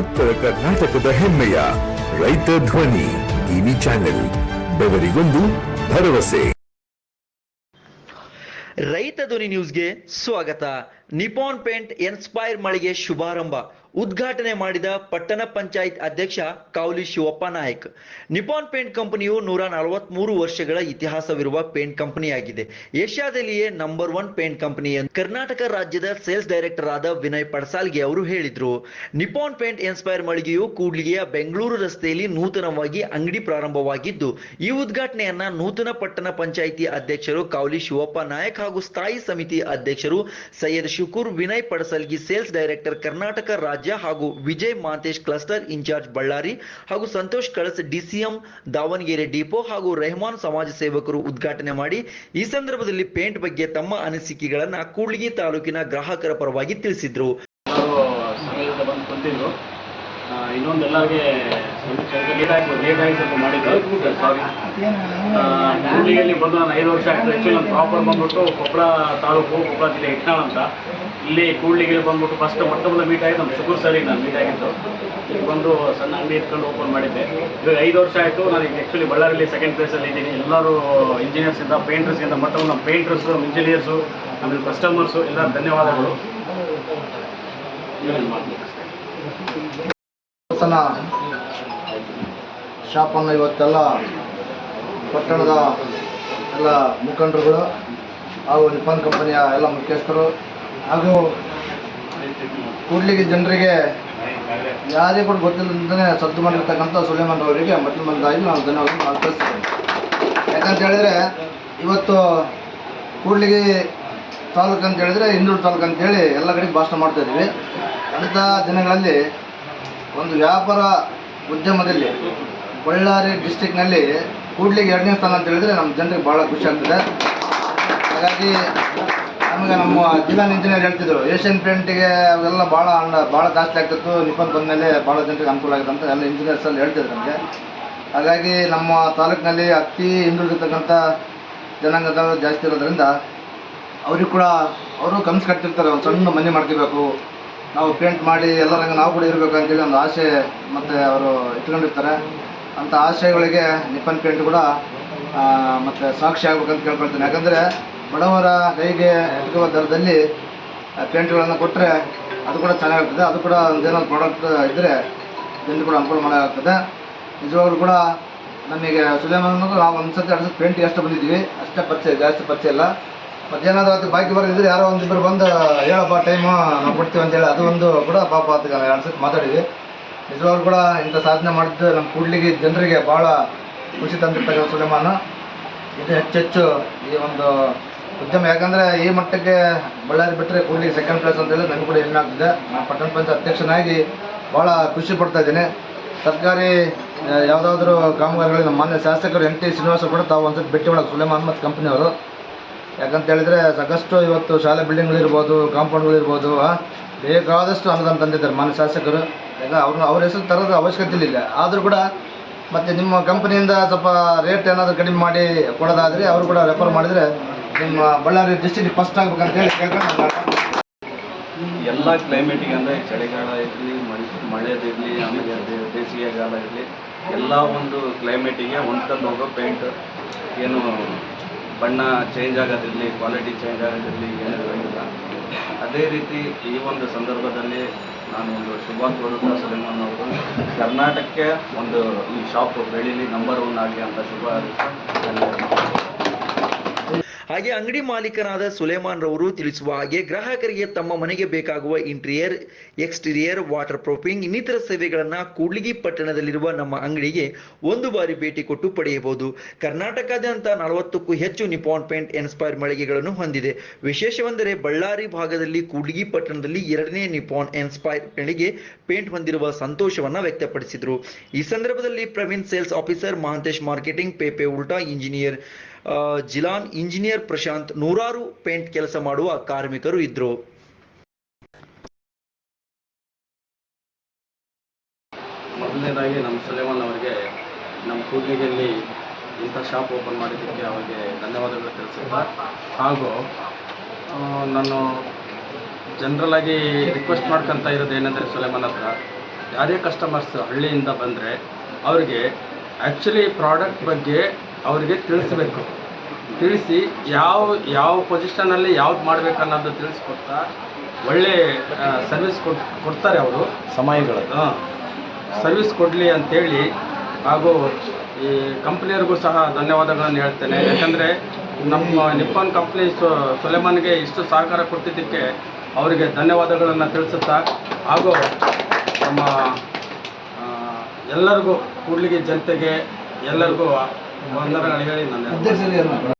ಉತ್ತರ ಕರ್ನಾಟಕದ ಹೆಮ್ಮೆಯ ರೈತ ಧ್ವನಿ ಟಿವಿ ಚಾನೆಲ್, ಬೆವರಿಗೊಂದು ಭರವಸೆ. ರೈತ ಧ್ವನಿ ನ್ಯೂಸ್ಗೆ ಸ್ವಾಗತ. ನಿಪಾನ್ ಪೇಂಟ್ ಎನ್ಸ್ಪೈರ್ ಮಳಿಗೆ ಶುಭಾರಂಭ. ಉದ್ಘಾಟನೆ ಮಾಡಿದ ಪಟ್ಟಣ ಪಂಚಾಯತ್ ಅಧ್ಯಕ್ಷ ಕಾವಲಿ ಶಿವಪ್ಪ ನಾಯಕ್. ನಿಪಾನ್ ಪೇಂಟ್ ಕಂಪನಿಯು ನೂರ ನಲವತ್ಮೂರು ವರ್ಷಗಳ ಇತಿಹಾಸವಿರುವ ಪೇಂಟ್ ಕಂಪನಿಯಾಗಿದೆ. ಏಷ್ಯಾದಲ್ಲಿಯೇ ನಂಬರ್ ಒನ್ ಪೇಂಟ್ ಕಂಪನಿ ಎಂದು ಕರ್ನಾಟಕ ರಾಜ್ಯದ ಸೇಲ್ಸ್ ಡೈರೆಕ್ಟರ್ ಆದ ವಿನಯ್ ಪಡ್ಸಾಲ್ಗೆ ಅವರು ಹೇಳಿದ್ರು. ನಿಪಾನ್ ಪೇಂಟ್ ಇನ್ಸ್ಪೈರ್ ಮಳಿಗೆಯು ಕೂಡ್ಲಿಗೆಯ ಬೆಂಗಳೂರು ರಸ್ತೆಯಲ್ಲಿ ನೂತನವಾಗಿ ಅಂಗಡಿ ಪ್ರಾರಂಭವಾಗಿದ್ದು, ಈ ಉದ್ಘಾಟನೆಯನ್ನ ನೂತನ ಪಟ್ಟಣ ಪಂಚಾಯಿತಿ ಅಧ್ಯಕ್ಷರು ಕಾವಲಿ ಶಿವಪ್ಪ ನಾಯಕ್ ಹಾಗೂ ಸ್ಥಾಯಿ ಸಮಿತಿ ಅಧ್ಯಕ್ಷರು ಸೈಯದ್ ಶುಕೂರ್ ವಿನಯ್ ಪಡಸಲ್ಗಿ ಸೇಲ್ಸ್ ಡೈರೆಕ್ಟರ್ ಕರ್ನಾಟಕ ರಾಜ್ಯ ಹಾಗೂ Vijay Mantesh cluster in charge Ballari ಹಾಗೂ ಸಂತೋಷ್ ಕಳಸ್ ಡಿಸಿಎಂ ದಾವಣಗೆರೆ ಡಿಪೋ ಹಾಗೂ ರೆಹಮಾನ್ ಸಮಾಜ ಸೇವಕರು ಉದ್ಘಾಟನೆ ಮಾಡಿ ಈ ಸಂದರ್ಭದಲ್ಲಿ ಪೇಂಟ್ ಬಗ್ಗೆ ತಮ್ಮ ಅನಿಸಿಕೆಗಳನ್ನ ಕೂಡ್ಲಿಗಿ ತಾಲೂಕಿನ ಗ್ರಾಹಕರ ಪರವಾಗಿ ತಿಳಿಸಿದ್ರು. ಇನ್ನೊಂದೆಲ್ಲರಿಗೆ ಎಲ್ಲರಿಗೆ ಸ್ವಲ್ಪ ಐದು ವರ್ಷ ನಾನು ಪ್ರಾಪರ್ ಬಂದ್ಬಿಟ್ಟು ಕೊಪ್ಪಳ ತಾಲೂಕು ಕೊಪ್ಪಳ ಜಿಲ್ಲೆ ಇಟ್ನಾಳ್ ಅಂತ. ಇಲ್ಲಿ ಕೂಡ್ಲಿಗೆ ಬಂದ್ಬಿಟ್ಟು ಫಸ್ಟ್ ಮೊಟ್ಟ ಮೊದಲು ಮೀಟ್ ಆಗಿ ನಮ್ಮ ಶುಗರ್ ಸರಿಗೆ ನಾನು ಮೀಟ್ ಆಗಿದ್ದು. ಇಲ್ಲಿ ಬಂದು ಸಣ್ಣ ಅಂಗಡಿ ಇಟ್ಕೊಂಡು ಓಪನ್ ಮಾಡಿದ್ದೆ. ಇವಾಗ ಐದು ವರ್ಷ ಆಯಿತು, ನಾನು ಈಗ ಆ್ಯಕ್ಚುಲಿ ಬಳ್ಳಾರಿಯಲ್ಲಿ ಸೆಕೆಂಡ್ ಪ್ಲೇಸಲ್ಲಿ ಇದ್ದೀನಿ. ಎಲ್ಲರೂ ಇಂಜಿನಿಯರ್ಸಿಂದ ಇಂದ ಮೊಟ್ಟ ನಮ್ಮ ಪೇಂಟರ್ಸು ನಮ್ಮ ಇಂಜಿನಿಯರ್ಸು ಆಮೇಲೆ ಕಸ್ಟಮರ್ಸು ಎಲ್ಲ ಧನ್ಯವಾದಗಳು. ಶಾಪನ್ನು ಇವತ್ತೆಲ್ಲ ಪಟ್ಟಣದ ಎಲ್ಲ ಮುಖಂಡರುಗಳು ಹಾಗೂ ನಿಪಾನ್ ಕಂಪನಿಯ ಎಲ್ಲ ಮುಖ್ಯಸ್ಥರು ಹಾಗೂ ಕೂಡ್ಲಿಗೆ ಜನರಿಗೆ ಯಾರೇ ಕೂಡ ಗೊತ್ತಿಲ್ಲದಂತೆ ಸದ್ದು ಮಾಡಿರ್ತಕ್ಕಂಥ ಸುಲೇಮನ್ ಅವರಿಗೆ ಮೊದಲು ಬಂದಾಗಿ ನಾವು ಧನ್ಯವಾದ ಅರ್ಪಿಸ್ತೇವೆ ಯಾಕಂತ ಹೇಳಿದರೆ ಇವತ್ತು ಕೂಡ್ಲಿಗಿ ತಾಲೂಕು ಅಂತ ಹೇಳಿದರೆ ಹಿಂದೂರು ತಾಲೂಕು ಅಂತೇಳಿ ಎಲ್ಲ ಕಡೆ ಭಾಷಣ ಮಾಡ್ತಾ ಇದ್ದೀವಿ. ಅಂಥ ದಿನಗಳಲ್ಲಿ ಒಂದು ವ್ಯಾಪಾರ ಉದ್ಯಮದಲ್ಲಿ ಬಳ್ಳಾರಿ ಡಿಸ್ಟಿಕ್ನಲ್ಲಿ ಕೂಡ್ಲಿಗೆ ಎರಡನೇ ಸ್ಥಾನ ಅಂತ ಹೇಳಿದ್ರೆ ನಮ್ಮ ಜನರಿಗೆ ಭಾಳ ಖುಷಿ ಆಗ್ತದೆ. ಹಾಗಾಗಿ ನಮಗೆ ನಮ್ಮ ಜಿಲ್ಲಾ ಇಂಜಿನಿಯರ್ ಹೇಳ್ತಿದ್ರು ಏಷ್ಯನ್ ಪೇಂಟಿಗೆ ಅವೆಲ್ಲ ಭಾಳ ಅಂಡ, ಭಾಳ ಜಾಸ್ತಿ ಆಗ್ತಿತ್ತು. ನಿಪನ್ ಬಂದಮೇಲೆ ಭಾಳ ಜನರಿಗೆ ಅನುಕೂಲ ಆಗುತ್ತೆ ಅಂತ ಎಲ್ಲ ಇಂಜಿನಿಯರ್ಸ್ ಅಲ್ಲಿ ಹೇಳ್ತಿದ್ರು ನಮಗೆ. ಹಾಗಾಗಿ ನಮ್ಮ ತಾಲೂಕಿನಲ್ಲಿ ಅತಿ ಹಿಂದುಳಿದಿರ್ತಕ್ಕಂಥ ಜನಾಂಗದ ಜಾಸ್ತಿ ಇರೋದ್ರಿಂದ ಅವ್ರಿಗೆ ಕೂಡ ಅವರು ಕನಸು ಕಟ್ತಿರ್ತಾರೆ, ಒಂದು ಸಣ್ಣ ಮನೆ ಮಾಡ್ಕೋಬೇಕು. ನಾವು ಪೇಂಟ್ ಮಾಡಿ ಎಲ್ಲರಂಗೆ ನಾವು ಕೂಡ ಇರಬೇಕು ಅಂತೇಳಿ ಒಂದು ಆಸೆ ಮತ್ತು ಅವರು ಇಟ್ಕೊಂಡಿರ್ತಾರೆ. ಅಂಥ ಆಶಯಗಳಿಗೆ ನಿಪ್ಪನ್ ಪೇಂಟ್ ಕೂಡ ಮತ್ತು ಸಾಕ್ಷಿ ಆಗ್ಬೇಕಂತ ಕೇಳ್ಕೊಳ್ತೀನಿ. ಯಾಕಂದರೆ ಬಡವರ ಕೈಗೆ ಎಟುಕುವ ದರದಲ್ಲಿ ಪೇಂಟ್ಗಳನ್ನು ಕೊಟ್ಟರೆ ಅದು ಕೂಡ ಚೆನ್ನಾಗಿರ್ತದೆ. ಅದು ಕೂಡ ಒಂದೇನೋ ಪ್ರಾಡಕ್ಟ್ ಇದ್ದರೆ ಜನರು ಕೂಡ ಅನುಕೂಲ ಮಾಡೋಕ್ಕಾಗ್ತದೆ ನಿಜವಾಗ್ಲೂ ಕೂಡ ನಮಗೆ ಸುಲೇಮನ್ಗೂ ನಾವು ಒಂದು ಸತಿ ಎರಡು ಸತಿ ಪೇಂಟಿಗೆ ಬಂದಿದ್ದೀವಿ. ಅಷ್ಟೇ ಪರಿಚಯ, ಜಾಸ್ತಿ ಪರಿಚಯ ಇಲ್ಲ. ಮತ್ತೇನಾದ್ರು ಅದು ಬಾಕಿ ಬರೋದಿದ್ರೆ ಯಾರೋ ಒಂದಿಬ್ಬರು ಬಂದು, ಹೇಳಪ್ಪ ಟೈಮು ನಾವು ಕೊಡ್ತೀವಿ ಅಂತೇಳಿ ಅದು ಒಂದು ಕೂಡ ಪಾಪ ಆತ ಎರಡು ಮಾತಾಡಿದ್ವಿ. ನಿಜವಾಗ್ಲೂ ಕೂಡ ಇಂಥ ಸಾಧನೆ ಮಾಡಿದ್ದು ನಮ್ಮ ಕೂಡ್ಲಿಗೆ ಜನರಿಗೆ ಭಾಳ ಖುಷಿ ತಂದಿರ್ತಕ್ಕಂಥ ಸುಲೇಮಾನ. ಇದು ಹೆಚ್ಚೆಚ್ಚು ಈ ಒಂದು ಉದ್ಯಮ ಯಾಕಂದರೆ ಈ ಮಟ್ಟಕ್ಕೆ ಬಳ್ಳಾರಿ ಬಿಟ್ಟರೆ ಕೂಡಲಿ ಸೆಕೆಂಡ್ ಪ್ಲೇಸ್ ಅಂತೇಳಿ ನನಗೆ ಕೂಡ ಹೆಮ್ಮೆ ಆಗ್ತಿದೆ. ನಾನು ಪಟ್ಟಣ ಪಂಚಾಯತ್ ಅಧ್ಯಕ್ಷನಾಗಿ ಭಾಳ ಖುಷಿ ಪಡ್ತಾ ಇದ್ದೀನಿ. ಸರ್ಕಾರಿ ಯಾವುದಾದ್ರೂ ಕಾಮಗಾರಿಗಳಿಗೆ ನಮ್ಮ ಮಾನ್ಯ ಶಾಸಕರು ಎನ್ ಟಿ ಶ್ರೀನಿವಾಸ ಕೂಡ ತಾವು ಒಂದ್ಸತಿ ಭೇಟಿ ಮಾಡೋಕೆ ಸುಲೇಮಾನ್ ಮತ್ತು ಕಂಪ್ನಿಯವರು ಯಾಕಂತ ಹೇಳಿದ್ರೆ ಸಾಕಷ್ಟು ಇವತ್ತು ಶಾಲೆ ಬಿಲ್ಡಿಂಗ್ಗಳಿರ್ಬೋದು ಕಾಂಪೌಂಡ್ಗಳಿರ್ಬೋದು ಬೇಕಾದಷ್ಟು ಅನುದಾನ ತಂದಿದ್ದಾರೆ ಮಾನ್ಯ ಶಾಸಕರು. ಯಾಕಂದ್ರೆ ಅವ್ರನ್ನ ಅವ್ರ ಹೆಸರು ತರೋದು ಅವಶ್ಯಕತೆ ಇಲ್ಲ. ಆದರೂ ಕೂಡ ಮತ್ತು ನಿಮ್ಮ ಕಂಪನಿಯಿಂದ ಸ್ವಲ್ಪ ರೇಟ್ ಏನಾದರೂ ಕಡಿಮೆ ಮಾಡಿ ಕೊಡೋದಾದರೆ ಅವರು ಕೂಡ ರೆಫರ್ ಮಾಡಿದರೆ ನಿಮ್ಮ ಬಳ್ಳಾರಿ ಡಿಸ್ಟಿಕ್ ಫಸ್ಟ್ ಆಗ್ಬೇಕಂತ ಹೇಳಿ ಕೇಳ್ಕೊಂಡು. ಎಲ್ಲ ಕ್ಲೈಮೇಟಿಗೆ ಅಂದರೆ ಚಳಿಗಾಲ ಇರಲಿ, ಮಳೆ ಮಳೆದಿರಲಿ ಆಮೇಲೆ ಬೇ- ಬೇಸಿಗೆಗಾಲ ಇರಲಿ, ಎಲ್ಲ ಒಂದು ಕ್ಲೈಮೇಟಿಗೆ ಹೊಂದ್ಕೊಂಡು ಹೋಗೋ ಪೇಂಟ್ ಏನು ಬಣ್ಣ ಚೇಂಜ್ ಆಗೋದಿರಲಿ ಕ್ವಾಲಿಟಿ ಚೇಂಜ್ ಆಗೋದಿರಲಿ, ಏನೂ ಇರೋಂಗಿಲ್ಲ. ಅದೇ ರೀತಿ ಈ ಒಂದು ಸಂದರ್ಭದಲ್ಲಿ ನಾನು ಒಂದು ಶುಭ ಕೋರುತ್ತಾ ಅವರು. ಕರ್ನಾಟಕಕ್ಕೆ ಒಂದು ಈ ಶಾಪ್ ಬೆಳೀಲಿ ನಂಬರ್ ಒನ್ ಆಗಲಿ ಅಂತ ಶುಭ ಹಾಗೆ ಅಂಗಡಿ ಮಾಲೀಕರಾದ ಸುಲೇಮಾನ್ ರವರು ತಿಳಿಸುವ ಹಾಗೆ ಗ್ರಾಹಕರಿಗೆ ತಮ್ಮ ಮನೆಗೆ ಬೇಕಾಗುವ ಇಂಟೀರಿಯರ್ ಎಕ್ಸ್ಟೀರಿಯರ್ ವಾಟರ್ ಪ್ರೂಫಿಂಗ್ ಇನ್ನಿತರ ಸೇವೆಗಳನ್ನು ಕೂಡ್ಲಿಗಿ ಪಟ್ಟಣದಲ್ಲಿರುವ ನಮ್ಮ ಅಂಗಡಿಗೆ ಒಂದು ಬಾರಿ ಭೇಟಿ ಕೊಟ್ಟು ಪಡೆಯಬಹುದು. ಕರ್ನಾಟಕದಾದ್ಯಂತ ನಲವತ್ತಕ್ಕೂ ಹೆಚ್ಚು ನಿಪಾನ್ ಪೇಂಟ್ ಎನ್ಸ್ಪೈರ್ ಮಳಿಗೆಗಳನ್ನು ಹೊಂದಿದೆ. ವಿಶೇಷವೆಂದರೆ ಬಳ್ಳಾರಿ ಭಾಗದಲ್ಲಿ ಕೂಡ್ಲಿಗಿ ಪಟ್ಟಣದಲ್ಲಿ ಎರಡನೇ ನಿಪಾನ್ ಎನ್ಸ್ಪೈರ್ ಮಳಿಗೆ ಪೇಂಟ್ ಹೊಂದಿರುವ ಸಂತೋಷವನ್ನ ವ್ಯಕ್ತಪಡಿಸಿದರು. ಈ ಸಂದರ್ಭದಲ್ಲಿ Praveen sales officer Mahantesh marketing ಪೇಪೆ ಉಲ್ಟಾ ಇಂಜಿನಿಯರ್ ಜಿಲಾನ್ ಇಂಜಿನಿಯರ್ ಪ್ರಶಾಂತ್ ನೂರಾರು ಪೇಂಟ್ ಕೆಲಸ ಮಾಡುವ ಕಾರ್ಮಿಕರು ಇದ್ರು. ಮೊದಲನೇದಾಗಿ ನಮ್ಮ ಸುಲೇಮಾನ್ ಅವರಿಗೆ ನಮ್ಮ ಕೂಡ್ಲಿಗೆಯಲ್ಲಿ ಇಂಥ ಶಾಪ್ ಓಪನ್ ಮಾಡಿದ್ದಕ್ಕೆ ಅವರಿಗೆ ಧನ್ಯವಾದಗಳು ತಿಳಿಸುತ್ತಾ, ಹಾಗೂ ನಾನು ಆಗಿ ರಿಕ್ವೆಸ್ಟ್ ಮಾಡ್ಕೊತ ಇರೋದು ಏನಂದರೆ ಸುಲೇಮಾನ್ ಹತ್ರ, ಯಾರೇ ಕಸ್ಟಮರ್ಸ್ ಹಳ್ಳಿಯಿಂದ ಬಂದರೆ ಅವ್ರಿಗೆ ಆ್ಯಕ್ಚುಲಿ ಪ್ರಾಡಕ್ಟ್ ಬಗ್ಗೆ ಅವರಿಗೆ ತಿಳಿಸ್ಬೇಕು. ತಿಳಿಸಿ ಯಾವ ಯಾವ ಪೊಸಿಷನಲ್ಲಿ ಯಾವ್ದು ಮಾಡಬೇಕು ಅನ್ನೋದು ತಿಳಿಸ್ಕೊಡ್ತಾ ಒಳ್ಳೆ ಸರ್ವಿಸ್ ಕೊಡ್ ಕೊಡ್ತಾರೆ ಅವರು. ಸಮಯಗಳು. ಹಾಂ. ಸರ್ವಿಸ್ ಕೊಡಲಿ ಅಂತೇಳಿ ಹಾಗೂ ಈ ಕಂಪ್ನಿಯವ್ರಿಗೂ ಸಹ ಧನ್ಯವಾದಗಳನ್ನು ಹೇಳ್ತೇನೆ. ಯಾಕಂದರೆ ನಮ್ಮ ನಿಪ್ಪನ್ ಕಂಪ್ನಿ ಸುಲೆಮಾನ್ಗೆ ಇಷ್ಟು ಸಹಕಾರ ಕೊಟ್ಟಿದ್ದಕ್ಕೆ ಅವರಿಗೆ ಧನ್ಯವಾದಗಳನ್ನು ತಿಳಿಸುತ್ತಾ ಹಾಗೂ ನಮ್ಮ ಎಲ್ಲರಿಗೂ ಕೂಡ್ಲಿಗೆ ಜನತೆಗೆ ಎಲ್ಲರಿಗೂ ವಂದನೆಗಳು ಹೇಳಿ ನನ್ನ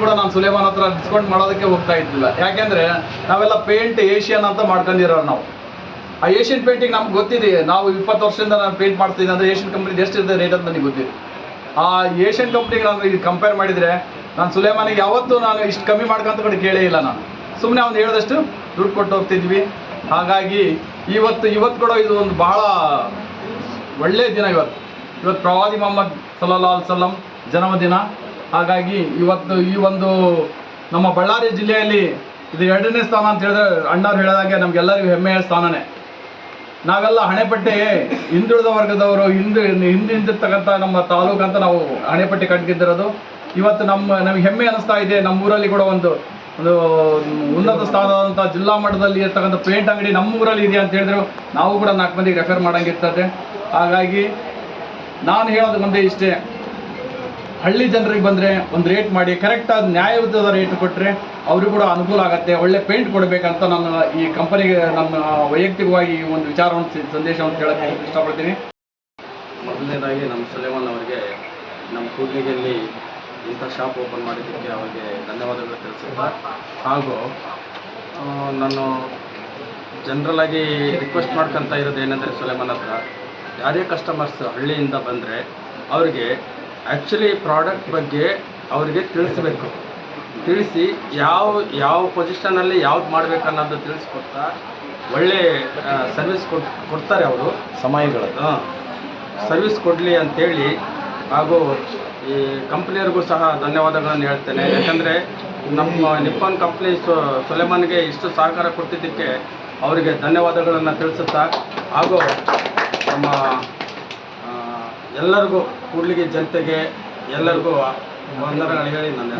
ಕೂಡ ನಾನು ಸುಲೇಮಾನ್ ಹತ್ರ ಡಿಸ್ಕೌಂಟ್ ಮಾಡೋದಕ್ಕೆ ಹೋಗ್ತಾ ಇದ್ದಿಲ್ಲ. ಯಾಕೆಂದ್ರೆ ನಾವೆಲ್ಲ ಪೇಂಟ್ ಏಷಿಯನ್ ಅಂತ ಮಾಡ್ಕೊಂಡಿರೋ ನಾವು. ಆ ಏಷ್ಯನ್ ಪೇಂಟಿಂಗ್ ನಮ್ಗೆ ಗೊತ್ತಿದೆ. ನಾವು ಇಪ್ಪತ್ತು ವರ್ಷದಿಂದ ನಾನು ಪೇಂಟ್ ಮಾಡ್ತಿದ್ದೀನಿ ಅಂದ್ರೆ ಏಷ್ಯನ್ ಎಷ್ಟು ಎಷ್ಟಿದೆ ರೇಟ್ ಅಂತ ನನಗೆ ಗೊತ್ತಿದೆ. ಆ ಏಷ್ಯನ್ ಕಂಪ್ನಿಗೆ ನಾನು ಇದು ಕಂಪೇರ್ ಮಾಡಿದರೆ ನಾನು ಸುಲೇಮಾನಿಗೆ ಯಾವತ್ತೂ ನಾನು ಇಷ್ಟು ಕಮ್ಮಿ ಮಾಡ್ಕೊಂತ ಕಡೆ ಕೇಳೇ ಇಲ್ಲ ನಾನು. ಸುಮ್ಮನೆ ಅವ್ನು ಹೇಳಿದಷ್ಟು ದುಡ್ಡು ಕೊಟ್ಟು ಹೋಗ್ತಿದ್ವಿ. ಹಾಗಾಗಿ ಇವತ್ತು ಇವತ್ತು ಕೂಡ ಇದು ಒಂದು ಬಹಳ ಒಳ್ಳೆಯ ದಿನ ಇವತ್ತು. ಇವತ್ತು ಪ್ರವಾದಿ ಮೊಹಮ್ಮದ್ ಅಲ್ ಸಲ್ಲಂ ಜನ್ಮದಿನ. ಹಾಗಾಗಿ ಇವತ್ತು ಈ ಒಂದು ನಮ್ಮ ಬಳ್ಳಾರಿ ಜಿಲ್ಲೆಯಲ್ಲಿ ಇದು ಎರಡನೇ ಸ್ಥಾನ ಅಂತ ಹೇಳಿದ್ರೆ ಅಣ್ಣವ್ರು ಹೇಳಿದಾಗೆ ನಮಗೆಲ್ಲರಿಗೂ ಹೆಮ್ಮೆಯ ಸ್ಥಾನನೇ. ನಾವೆಲ್ಲ ಹಣೆಪಟ್ಟಿ ಹಿಂದುಳಿದ ವರ್ಗದವರು, ಹಿಂದೆ ಹಿಂದೆ ಹಿಂದಿರ್ತಕ್ಕಂಥ ನಮ್ಮ ತಾಲೂಕು ಅಂತ ನಾವು ಹಣೆಪಟ್ಟಿ ಕಟ್ಗಿದ್ದಿರೋದು ಇವತ್ತು ನಮ್ಮ ನಮಗೆ ಹೆಮ್ಮೆ ಅನಿಸ್ತಾ ಇದೆ ನಮ್ಮ ಊರಲ್ಲಿ ಕೂಡ ಒಂದು ಒಂದು ಉನ್ನತ ಸ್ಥಾನದಂಥ ಜಿಲ್ಲಾ ಮಟ್ಟದಲ್ಲಿ ಇರ್ತಕ್ಕಂಥ ಪೇಂಟ್ ಅಂಗಡಿ ನಮ್ಮ ಊರಲ್ಲಿ ಇದೆ ಅಂತ ಹೇಳಿದ್ರು. ನಾವು ಕೂಡ ನಾಲ್ಕು ಮಂದಿಗೆ ರೆಫರ್ ಮಾಡಂಗಿರ್ತದೆ. ಹಾಗಾಗಿ ನಾನು ಹೇಳೋದು ಒಂದೇ ಇಷ್ಟೇ. ಹಳ್ಳಿ ಜನರಿಗೆ ಬಂದರೆ ಒಂದು ರೇಟ್ ಮಾಡಿ ಕರೆಕ್ಟಾದ ನ್ಯಾಯಯುತದ ರೇಟ್ ಕೊಟ್ಟರೆ ಅವರು ಕೂಡ ಅನುಕೂಲ ಆಗುತ್ತೆ, ಒಳ್ಳೆ ಪೇಂಟ್ ಕೊಡಬೇಕಂತ ನಾನು ಈ ಕಂಪನಿಗೆ ನನ್ನ ವೈಯಕ್ತಿಕವಾಗಿ ಈ ಒಂದು ವಿಚಾರವನ್ನು ಸಂದೇಶವನ್ನು ಕೇಳಕ್ಕೆ ಇಷ್ಟಪಡ್ತೀನಿ. ಮೊದಲನೇದಾಗಿ ನಮ್ಮ ಸುಲೇಮಾನ್ ಅವರಿಗೆ ನಮ್ಮ ಕೂಡ್ಲಿಗೆಯಲ್ಲಿ ಇಂಥ ಶಾಪ್ ಓಪನ್ ಮಾಡಿದ್ದಕ್ಕೆ ಅವರಿಗೆ ಧನ್ಯವಾದಗಳು ತಿಳಿಸುತ್ತಾ. ಹಾಗೂ ನಾನು ಜನರಲಾಗಿ ರಿಕ್ವೆಸ್ಟ್ ಮಾಡ್ಕೊತ ಇರೋದು ಏನಂದರೆ ಸುಲೇಮನ್ ಹತ್ರ, ಯಾರೇ ಕಸ್ಟಮರ್ಸ್ ಹಳ್ಳಿಯಿಂದ ಬಂದರೆ ಅವ್ರಿಗೆ ಆ್ಯಕ್ಚುಲಿ ಪ್ರಾಡಕ್ಟ್ ಬಗ್ಗೆ ಅವರಿಗೆ ತಿಳಿಸ್ಬೇಕು. ತಿಳಿಸಿ ಯಾವ ಯಾವ ಪೊಸಿಷನಲ್ಲಿ ಯಾವ್ದು ಮಾಡಬೇಕು ಅನ್ನೋದು ತಿಳಿಸ್ಕೊಡ್ತಾ ಒಳ್ಳೆ ಸರ್ವಿಸ್ ಕೊಡ್ ಕೊಡ್ತಾರೆ ಅವರು. ಸಮಯಗಳು. ಹಾಂ. ಸರ್ವಿಸ್ ಕೊಡಲಿ ಅಂತೇಳಿ ಹಾಗೂ ಈ ಕಂಪ್ನಿಯವ್ರಿಗೂ ಸಹ ಧನ್ಯವಾದಗಳನ್ನು ಹೇಳ್ತೇನೆ. ಯಾಕಂದರೆ ನಮ್ಮ ನಿಪ್ಪನ್ ಕಂಪ್ನಿ ಸುಲೆಮಾನ್ಗೆ ಇಷ್ಟು ಸಹಕಾರ ಕೊಟ್ಟಿದ್ದಕ್ಕೆ ಅವರಿಗೆ ಧನ್ಯವಾದಗಳನ್ನು ತಿಳಿಸುತ್ತಾ ಹಾಗೂ ನಮ್ಮ ಎಲ್ಲರಿಗೂ ಕೂಡ್ಲಿಗೆ ಜನತೆಗೆ ಎಲ್ಲರಿಗೂ ಹೇಳಿ ನನ್ನ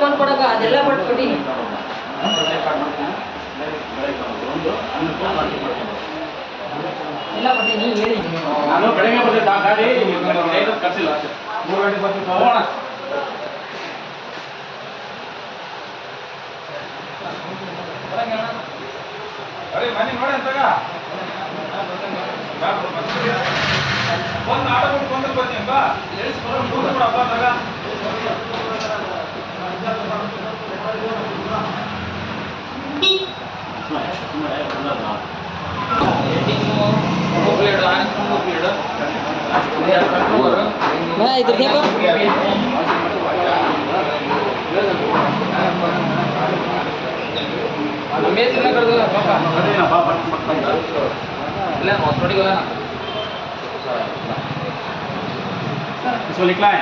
ಫೋನ್ ಕೊಡಕ ಅದೆಲ್ಲ ಪಟ್ಬಿಟ್ಟಿನಿ ಎಲ್ಲ ಕೊಟ್ಟಿನಿ ಹೇಳಿ ಮೂರು ಗಂಟೆಗೆ ಬರ್ತೀನಿ ಹೋಗೋಣ ಇದು ಬೇಕು ಅದೇನಪ್ಪ ಬರ್ತೀನಿ ಇಲ್ಲ ಹಾಸ್ಪಿಟಲ್ಗೆ ಹೋಗೋಣ சொல்லிக்கலாம்